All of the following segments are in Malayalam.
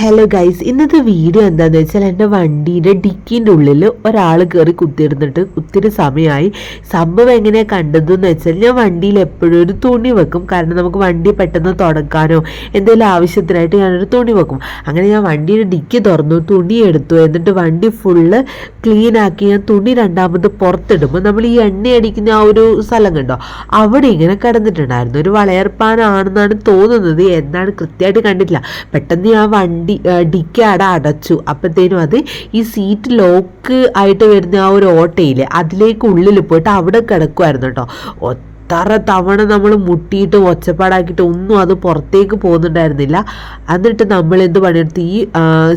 ഹലോ ഗൈസ് ഇന്നത്തെ വീഡിയോ എന്താന്ന് വെച്ചാൽ എന്റെ വണ്ടീന്റെ ഡിക്കിന്റെ ഉള്ളിൽ ഒരാൾ കയറി കുത്തിയിരുന്നിട്ട് ഒത്തിരി സമയമായി സംഭവം എങ്ങനെയാണ് കണ്ടതെന്ന് വെച്ചാൽ ഞാൻ വണ്ടിയിൽ എപ്പോഴും ഒരു തുണി വെക്കും. കാരണം നമുക്ക് വണ്ടി പെട്ടെന്ന് തുടക്കാനോ എന്തെങ്കിലും ആവശ്യത്തിനായിട്ട് ഞാനൊരു തുണി വെക്കും. അങ്ങനെ ഞാൻ വണ്ടിയുടെ ഡിക്കി തുറന്നു തുണി എടുത്തു. എന്നിട്ട് വണ്ടി ഫുള്ള് ക്ലീൻ ആക്കി ഞാൻ തുണി രണ്ടാമത് പുറത്തിടുമ്പോൾ നമ്മൾ ഈ എണ്ണ അടിക്കുന്ന ആ ഒരു സ്ഥലം കണ്ടോ? അവിടെ ഇങ്ങനെ കിടന്നിട്ടുണ്ടായിരുന്നു. ഒരു വളയർപ്പാനാണെന്നാണ് തോന്നുന്നത്. എന്നാണ് കൃത്യമായിട്ട് കണ്ടിട്ടില്ല. പെട്ടെന്ന് ഞാൻ വണ്ടി ഡിക്കി അട അടച്ചു. അപ്പോഴത്തേനും അത് ഈ സീറ്റ് ലോക്ക് ആയിട്ട് വരുന്ന ആ ഒരു ഓട്ടയിൽ അതിലേക്ക് ഉള്ളിൽ പോയിട്ട് അവിടെ കിടക്കുമായിരുന്നു കേട്ടോ. എത്ര തവണ നമ്മൾ മുട്ടിയിട്ട് ഒച്ചപ്പാടാക്കിയിട്ട് ഒന്നും അത് പുറത്തേക്ക് പോകുന്നുണ്ടായിരുന്നില്ല. എന്നിട്ട് നമ്മൾ എന്ത് പണിയെടുത്ത്? ഈ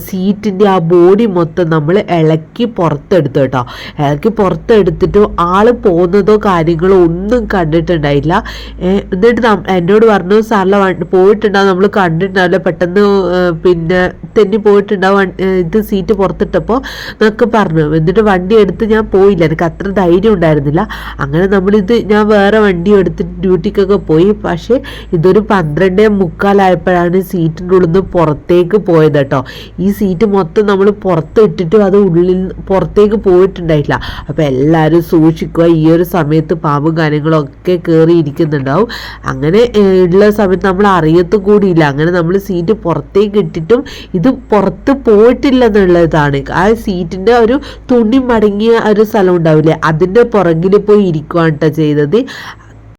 സീറ്റിന്റെ ആ ബോഡി മൊത്തം നമ്മൾ ഇളക്കി പുറത്തെടുത്തു കേട്ടോ. ഇളക്കി പുറത്തെടുത്തിട്ട് ആൾ പോകുന്നതോ കാര്യങ്ങളോ ഒന്നും കണ്ടിട്ടുണ്ടായില്ല. എന്നിട്ട് എന്നോട് പറഞ്ഞു സാറിലെ പോയിട്ടുണ്ടാവും നമ്മൾ കണ്ടിട്ടുണ്ടാവില്ല. പെട്ടെന്ന് പിന്നെ തെന്നി പോയിട്ടുണ്ടാവും ഇത് സീറ്റ് പുറത്തിട്ടപ്പോൾ എന്നൊക്കെ പറഞ്ഞു. എന്നിട്ട് വണ്ടി എടുത്ത് ഞാൻ പോയില്ല. എനിക്ക് അത്ര ധൈര്യം ഉണ്ടായിരുന്നില്ല. അങ്ങനെ നമ്മളിത് ഞാൻ വേറെ വണ്ടി എടുത്തിട്ട് ഡ്യൂട്ടിക്കൊക്കെ പോയി. പക്ഷേ ഇതൊരു പന്ത്രണ്ടേ മുക്കാലായപ്പോഴാണ് ഉള്ളിൽ നിന്ന് പുറത്തേക്ക് പോയത് കേട്ടോ. ഈ സീറ്റ് മൊത്തം നമ്മൾ പുറത്ത് ഇട്ടിട്ടും അത് ഉള്ളിൽ പുറത്തേക്ക് പോയിട്ടുണ്ടായിട്ടില്ല. അപ്പോൾ എല്ലാവരും സൂക്ഷിക്കുക. ഈ ഒരു സമയത്ത് പാമ്പും കാര്യങ്ങളൊക്കെ കയറി ഇരിക്കുന്നുണ്ടാവും. അങ്ങനെ ഉള്ള സമയത്ത് നമ്മൾ അറിയത്ത് കൂടിയില്ല. അങ്ങനെ നമ്മൾ സീറ്റ് പുറത്തേക്ക് ഇട്ടിട്ടും ഇത് പുറത്ത് പോയിട്ടില്ല എന്നുള്ളതാണ് ആ സീറ്റിന്റെ ഒരു തുണി മടങ്ങിയ ഒരു സ്ഥലം ഉണ്ടാവില്ലേ? അതിന്റെ പുറകിൽ പോയി ഇരിക്കുകയാണ് കേട്ടോ ചെയ്തത്.